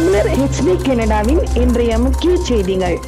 தமிழர் ஹெச்டி கனடாவின் இன்றைய முக்கிய செய்திகள்.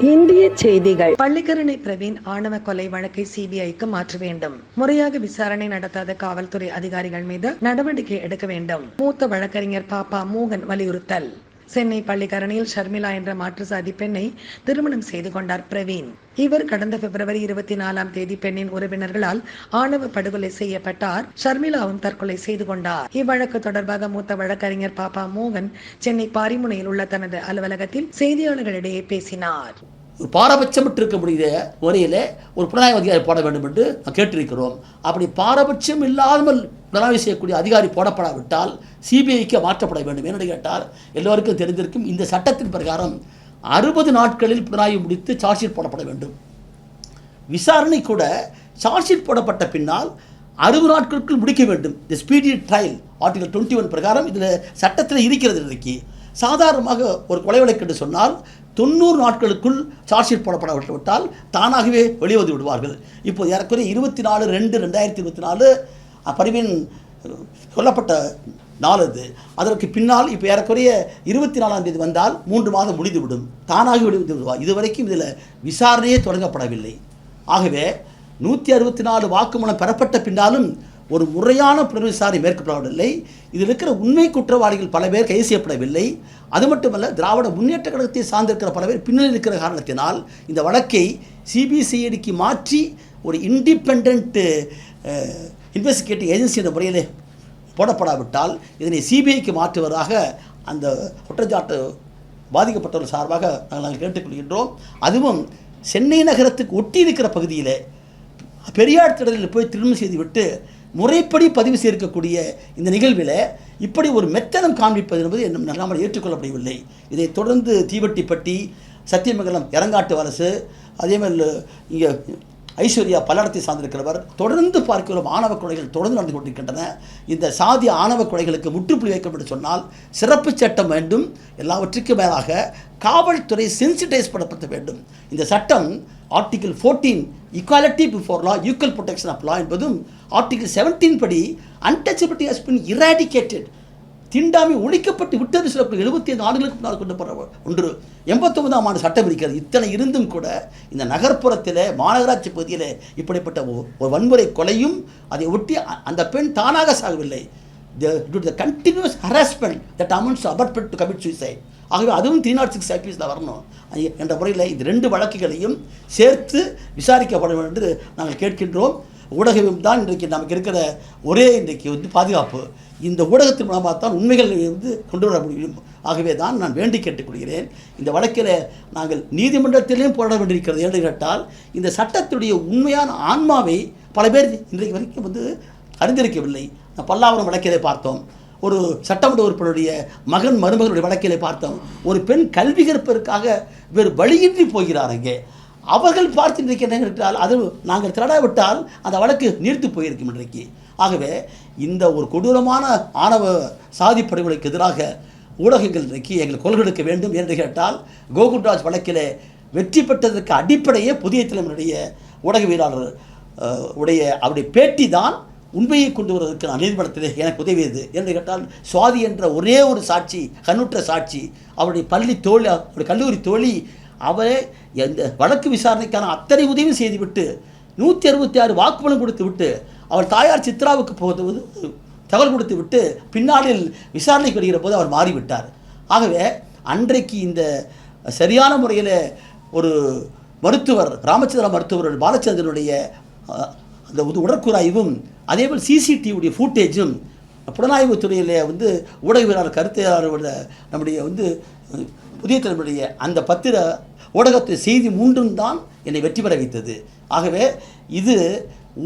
இந்திய செய்திகள். பள்ளிக்கரணை பிரவீன் ஆணவ கொலை வழக்கை சிபிஐக்கு மாற்ற வேண்டும். முறையாக விசாரணை நடத்தாத காவல்துறை அதிகாரிகள் மீது நடவடிக்கை எடுக்க வேண்டும். மூத்த வழக்கறிஞர் பாப்பா மோகன் வலியுறுத்தல். சென்னை பள்ளிக்கரணையில் ஷர்மிளா என்ற மாற்றுசாதி பெண்ணை திருமணம் செய்து கொண்டார் பிரவீன். இவர் கடந்த பிப்ரவரி இருபத்தி நாலாம் தேதி பெண்ணின் உறவினர்களால் ஆணவ படுகொலை செய்யப்பட்டார். ஷர்மிளாவும் தற்கொலை செய்து கொண்டார். இவ்வழக்கு தொடர்பாக மூத்த வழக்கறிஞர் பாப்பா மோகன் சென்னை பாரிமுனையில் உள்ள தனது அலுவலகத்தில் செய்தியாளர்களிடையே பேசினார். ஒரு பாரபட்சமற்று இருக்க முடிய முறையில் ஒரு புலனாய்வு அதிகாரி போட வேண்டும் என்று நாம் கேட்டிருக்கிறோம். அப்படி பாரபட்சம் இல்லாமல் புலனாய்வு செய்யக்கூடிய அதிகாரி போடப்படாவிட்டால் சிபிஐக்கு மாற்றப்பட வேண்டும். என்று கேட்டால் எல்லோருக்கும் தெரிந்திருக்கும் இந்த சட்டத்தின் பிரகாரம் அறுபது நாட்களில் புலனாய்வு முடித்து சார்ஜ் ஷீட் போடப்பட வேண்டும். விசாரணை கூட சார்ஜ் ஷீட் போடப்பட்ட பின்னால் அறுபது நாட்களுக்குள் முடிக்க வேண்டும். இந்த speedy trial article twenty one பிரகாரம் இதில் சட்டத்தில் இருக்கிறது இன்றைக்கு. சாதாரணமாக ஒரு கொலை வழக்கு என்று சொன்னால் தொண்ணூறு நாட்களுக்குள் சார்ஜ் ஷீட் போடப்பட விட்டால் தானாகவே வெளிவந்து விடுவார்கள். இப்போது ஏறக்குறைய இருபத்தி நாலு ரெண்டு ரெண்டாயிரத்தி இருபத்தி நாலு பரிவின் கொல்லப்பட்ட நாள் அது. அதற்கு பின்னால் இப்போ ஏறக்குறைய இருபத்தி நாலாம் தேதி வந்தால் மூன்று மாதம் முடிந்துவிடும். தானாக வெளிவந்து விடுவார். இதுவரைக்கும் இதில் விசாரணையே தொடங்கப்படவில்லை. ஆகவே நூற்றி அறுபத்தி நாலு வாக்குமூலம் பெறப்பட்ட பின்னாலும் ஒரு முறையான புலன் விசாரணை மேற்கொள்ளப்படவில்லை. இதில் இருக்கிற உண்மை குற்றவாளிகள் பல பேர் கைது செய்யப்படவில்லை. அது மட்டுமல்ல திராவிட முன்னேற்ற கழகத்தை சார்ந்திருக்கிற பல பேர் பின்னணி இருக்கிற காரணத்தினால் இந்த வழக்கை சிபிசிஐடிக்கு மாற்றி ஒரு இண்டிபெண்ட் இன்வெஸ்டிகேட்டிவ் ஏஜென்சி என்ற முறையில் போடப்படாவிட்டால் இதனை சிபிஐக்கு மாற்றுவதாக அந்த குற்றச்சாட்டு பாதிக்கப்பட்டவர்கள் சார்பாக நாங்கள் நாங்கள் கேட்டுக்கொள்கின்றோம். அதுவும் சென்னை நகரத்துக்கு ஒட்டி இருக்கிற பகுதியில் பெரியார் திடலில் போய் திருமணம் செய்துவிட்டு முறைப்படி பதிவு செய்திருக்கக்கூடிய இந்த நிகழ்வில் இப்படி ஒரு மெத்தனம் காண்பிப்பது என்பது என்னும் நம்மால் ஏற்றுக்கொள்ளப்படவில்லை. இதை தொடர்ந்து தீவட்டிப்பட்டி சத்தியமங்கலம் இறங்காட்டு அரசு அதே மாதிரி இங்கே ஐஸ்வர்யா பல்லடத்தை சார்ந்திருக்கிறவர் தொடர்ந்து பார்க்கிறோம் ஆணவ கொலைகள் தொடர்ந்து நடந்து கொண்டிருக்கின்றன. இந்த சாதி ஆணவ கொலைகளுக்கு முற்றுப்புள்ளி வைக்கும் என்று சொன்னால் சிறப்பு சட்டம் வேண்டும். எல்லாவற்றுக்கும் மேலாக காவல்துறை சென்சிட்டைஸ் பண்ணப்பட வேண்டும். இந்த சட்டம் article fourteen equality before law equal protection of law என்பதும் ஆர்டிகிள் செவன்டீன் படி அன்டச்சபிலிட்டி ஹஸ் பின் இராடிகேட்டட் தீண்டாமை ஒழிக்கப்பட்டு விட்டது சில எழுபத்தி ஐந்து ஆண்டுகளுக்கு முன்னால் கொண்டு போகிற ஒன்று. எண்பத்தொன்பதாம் ஆண்டு சட்டம் இருக்கிறது. இத்தனை இருந்தும் கூட இந்த நகர்ப்புறத்தில் மாநகராட்சி பகுதியில் இப்படிப்பட்ட ஒ- ஒரு வன்முறை கொலையும் அதை ஒட்டி அந்த பெண் தானாக சாகவில்லை. The continuous harassment that amounts abet to commit suicide ஆகவே அதுவும் த்ரீ நாட் சிக்ஸ் ஐபிஎஸில் வரணும். என்ற முறையில் இந்த ரெண்டு வழக்குகளையும் சேர்த்து விசாரிக்கப்பட வேண்டும் என்று நாங்கள் கேட்கின்றோம். ஊடகம் தான் இன்றைக்கு நமக்கு இருக்கிற ஒரே இன்றைக்கு வந்து பாதுகாப்பு. இந்த ஊடகத்தின் மூலமாக தான் உண்மைகள் வந்து கொண்டு வர முடியும். ஆகவே தான் நான் வேண்டி கேட்டுக்கொள்கிறேன். இந்த வழக்கில் நாங்கள் நீதிமன்றத்திலேயும் போராட வேண்டியிருக்கிறது. என்று கேட்டால் இந்த சட்டத்துடைய உண்மையான ஆன்மாவை பல பேர் இன்றைக்கு வரைக்கும் வந்து அறிந்திருக்கவில்லை. நான் பல்லாவரம் வழக்கிலே பார்த்தோம். ஒரு சட்டமன்ற உறுப்பினருடைய மகன் மருமகளுடைய வழக்கிலே பார்த்தோம். ஒரு பெண் கல்வி கற்பதற்காக வேறு வழியின்றி போகிறார் அங்கே. அவர்கள் பார்த்து இன்றைக்கு என்றால் அது நாங்கள் திரடாவிட்டால் அந்த வழக்கு நீர்த்து போயிருக்கும் இன்றைக்கு. ஆகவே இந்த ஒரு கொடூரமான ஆணவ சாதி படுகொலைக்கு எதிராக ஊடகங்கள் இன்றைக்கு எங்கள் கொள்கெடுக்க வேண்டும் என்று கேட்டால் கோகுல்ராஜ் வழக்கிலே வெற்றி பெற்றதற்கு அடிப்படையே புதிய தலைமுறையுடைய ஊடகவியலாளர் உடைய அவருடைய பேட்டி தான் உண்மையை கொண்டு வருவதற்கு நான் நீதிமன்றத்திலே எனக்கு உதவியது என்று கேட்டால் சுவாதி என்ற ஒரே ஒரு சாட்சி கண்ணுற்ற சாட்சி அவருடைய பள்ளி தோழி அவருடைய கல்லூரி தோழி அவரே எந்த வழக்கு விசாரணைக்கான அத்தனை உதவி செய்துவிட்டு நூற்றி அறுபத்தி ஆறு வாக்குமூலம் கொடுத்து விட்டு அவள் தாயார் சித்ராவுக்கு போவது தகவல் கொடுத்து விட்டு பின்னாளில் விசாரணைக்கு வருகிற போது அவர் மாறிவிட்டார். ஆகவே அன்றைக்கு இந்த சரியான முறையில் ஒரு மருத்துவர் ராமச்சந்திர மருத்துவர் பாலச்சந்திரனுடைய அந்த உடற்குறாய்வும் அதேபோல் சிசிடிவியுடைய ஃபூட்டேஜும் புலனாய்வு துறையில் வந்து ஊடகவியலாளர் கருத்தையாளர்களோட நம்முடைய வந்து புதிய தலைமுறைய அந்த பத்திர ஊடகத்து செய்தி மூன்றும் தான் என்னை வெற்றி பெற வைத்தது. ஆகவே இது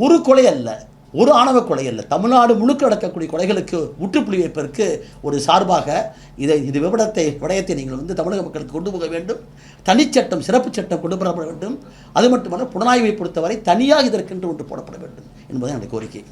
ஒரு கொலை அல்ல ஒரு ஆணவ கொலை அல்ல. தமிழ்நாடு முழுக்க நடக்கக்கூடிய கொலைகளுக்கு முற்றுப்புள்ளி வைப்பதற்கு ஒரு சார்பாக இதை இது விவரத்தை விடயத்தை நீங்கள் வந்து தமிழக மக்களுக்கு கொண்டு போக வேண்டும். தனிச்சட்டம் சிறப்பு சட்டம் கொண்டு வரப்பட வேண்டும். அது மட்டுமல்ல புலனாய்வை பொறுத்தவரை தனியாக இதற்கென்று ஒன்று போடப்பட வேண்டும் என்பது என்னுடைய கோரிக்கை.